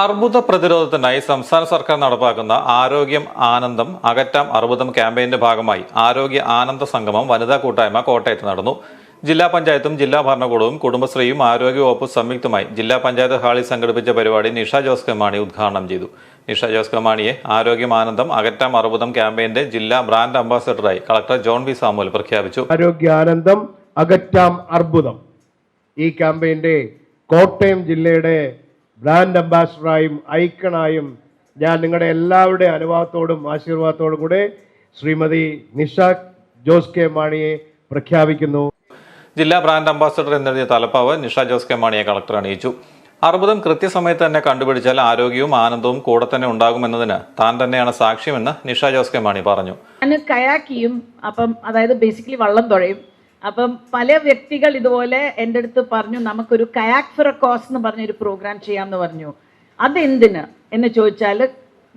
അർബുദ പ്രതിരോധത്തിനായി സംസ്ഥാന സർക്കാർ നടപ്പാക്കുന്ന ആരോഗ്യം ആനന്ദം അകറ്റാം അർബുദം ക്യാമ്പയിന്റെ ഭാഗമായി ആരോഗ്യ ആനന്ദ സംഗമം വനിതാ കൂട്ടായ്മ കോട്ടയത്ത് നടന്നു. ജില്ലാ പഞ്ചായത്തും ജില്ലാ ഭരണകൂടവും കുടുംബശ്രീയും ആരോഗ്യവകുപ്പും സംയുക്തമായി ജില്ലാ പഞ്ചായത്ത് ഹാളിൽ സംഘടിപ്പിച്ച പരിപാടി നിഷ ജോസ് കമാണി ഉദ്ഘാടനം ചെയ്തു. നിഷ ജോസ് കമാണിയെ മാണിയെ ആരോഗ്യം ആനന്ദം അകറ്റാം അർബുദം ക്യാമ്പയിന്റെ ജില്ലാ ബ്രാൻഡ് അംബാസഡറായി കളക്ടർ ജോൺ വി സാമുവൽ പ്രഖ്യാപിച്ചു. ആരോഗ്യാനന്ദം അകറ്റാം അർബുദം. ഈ ക്യാമ്പയിന്റെ കോട്ടയം ജില്ലയുടെ ബ്രാൻഡ് അംബാസഡറായും ഐക്കണായും ഞാൻ നിങ്ങളുടെ എല്ലാവരുടെയും അനുഭവത്തോടും ആശീർവാദത്തോടും കൂടെ ശ്രീമതി നിഷ ജോസ് കെ മാണിയെ പ്രഖ്യാപിക്കുന്നു. ജില്ലാ ബ്രാൻഡ് അംബാസഡർ എന്നെഴുതിയ തലപ്പാവ് നിഷ ജോസ് കെ മാണിയെ കളക്ടർ അണിയിച്ചു. അർബുദം കൃത്യസമയത്ത് തന്നെ കണ്ടുപിടിച്ചാൽ ആരോഗ്യവും ആനന്ദവും കൂടെ തന്നെ ഉണ്ടാകുമെന്നതിന് താൻ തന്നെയാണ് സാക്ഷ്യമെന്ന് നിഷ ജോസ് കെ മാണി പറഞ്ഞു. ഞാൻ കയാക്കിയും അപ്പം അതായത് ബേസിക്കലി വള്ളം തുഴയും. അപ്പം പല വ്യക്തികൾ ഇതുപോലെ എന്റെ അടുത്ത് പറഞ്ഞു നമുക്കൊരു കയാക് എ കോസ് എന്ന് പറഞ്ഞൊരു പ്രോഗ്രാം ചെയ്യാമെന്ന് പറഞ്ഞു. അതെന്തിന് എന്ന് ചോദിച്ചാൽ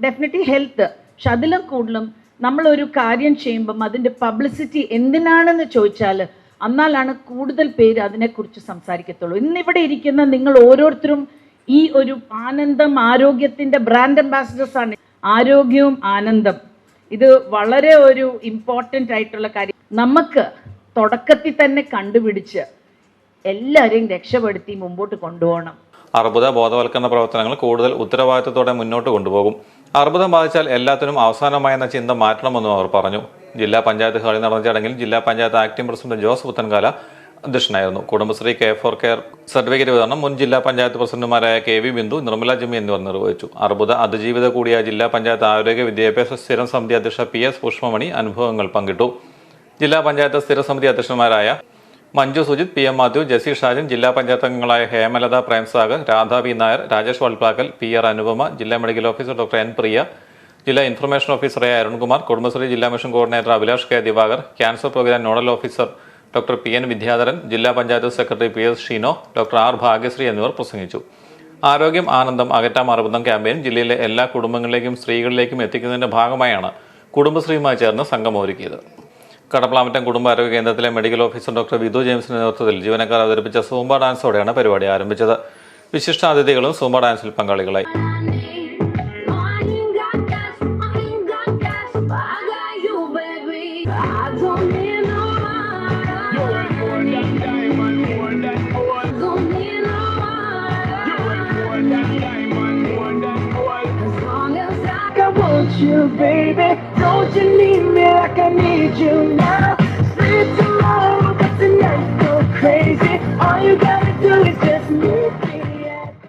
ഡെഫിനറ്റ്ലി ഹെൽത്ത് പക്ഷെ അതിലും കൂടുതലും നമ്മളൊരു കാര്യം ചെയ്യുമ്പം അതിന്റെ പബ്ലിസിറ്റി എന്തിനാണെന്ന് ചോദിച്ചാൽ എന്നാലാണ് കൂടുതൽ പേര് അതിനെക്കുറിച്ച് സംസാരിക്കത്തുള്ളൂ. ഇന്നിവിടെ ഇരിക്കുന്ന നിങ്ങൾ ഓരോരുത്തരും ഈ ഒരു ആനന്ദം ആരോഗ്യത്തിന്റെ ബ്രാൻഡ് അംബാസിഡേഴ്സ് ആണ്. ആരോഗ്യവും ആനന്ദം. ഇത് വളരെ ഒരു ഇമ്പോർട്ടന്റ് ആയിട്ടുള്ള കാര്യം. നമുക്ക് തുടക്കത്തിൽ തന്നെ കണ്ടുപിടിച്ച് എല്ലാവരെയും രക്ഷപ്പെടുത്തി മുമ്പോട്ട് കൊണ്ടുപോകണം. അർബുദ ബോധവൽക്കരണ പ്രവർത്തനങ്ങൾ കൂടുതൽ ഉത്തരവാദിത്തത്തോടെ മുന്നോട്ട് കൊണ്ടുപോകും. അർബുദം ബാധിച്ചാൽ എല്ലാത്തിനും അവസാനമായെന്ന ചിന്ത മാറ്റണമെന്നും അവർ പറഞ്ഞു. ജില്ലാ പഞ്ചായത്ത് ഹാളിൽ നടന്ന ചടങ്ങിൽ ജില്ലാ പഞ്ചായത്ത് ആക്ടിംഗ് പ്രസിഡന്റ് ജോസ് പുത്തൻകാല അധ്യക്ഷനായിരുന്നു. Kudumbashree K for care certificate വിതരണം മുൻ ജില്ലാ പഞ്ചായത്ത് പ്രസിഡന്റുമാരായ കെ വി ബിന്ദു നിർമ്മല ജിമ്മി എന്നിവർ നിർവഹിച്ചു. അർബുദ അതിജീവിത കൂടിയ ജില്ലാ പഞ്ചായത്ത് ആരോഗ്യ വിദ്യാഭ്യാസ സ്ഥിരം സമിതി അധ്യക്ഷ പി എസ് പുഷ്പമണി അനുഭവങ്ങൾ പങ്കിട്ടു. ജില്ലാ പഞ്ചായത്ത് സ്ഥിരസമിതി അധ്യക്ഷന്മാരായ മഞ്ജു സുജിത് പി എം മാത്യു ജസി ഷാജൻ ജില്ലാ പഞ്ചായത്ത് അംഗങ്ങളായ Hemalatha Premsagar Radha B Nair Rajesh Valppakkal P R Anupama ജില്ലാ medical officer doctor N Priya ജില്ലാ ഇൻഫർമേഷൻ ഓഫീസറായ അരുൺകുമാർ കുടുംബശ്രീ ജില്ലാ mission coordinator Abhilash K Divakar cancer programme nodal officer doctor P N Vidyadharan ജില്ലാ panchayat secretary P S Sheeno doctor R Bhagyashree എന്നിവർ പ്രസംഗിച്ചു. ആരോഗ്യം ആനന്ദം അകറ്റാം അർബുദം ക്യാമ്പയിൻ ജില്ലയിലെ എല്ലാ കുടുംബങ്ങളിലേക്കും സ്ത്രീകളിലേക്കും എത്തിക്കുന്നതിന്റെ ഭാഗമായാണ് കുടുംബശ്രീയുമായി ചേർന്ന് സംഘം ഒരുക്കിയത്. കടപ്പളാമറ്റം കുടുംബാരോഗ്യ കേന്ദ്രത്തിലെ മെഡിക്കൽ ഓഫീസർ ഡോക്ടർ വിധു ജെയിംസിന്റെ നേതൃത്വത്തിൽ ജീവനക്കാർ അവതരിപ്പിച്ച സൂംബ ഡാൻസോടെയാണ് പരിപാടി ആരംഭിച്ചത്. വിശിഷ്ടാതിഥികളും സൂംബ ഡാൻസിൽ പങ്കാളികളായി. Want you, baby. Don't you need me like I need you now? Sleep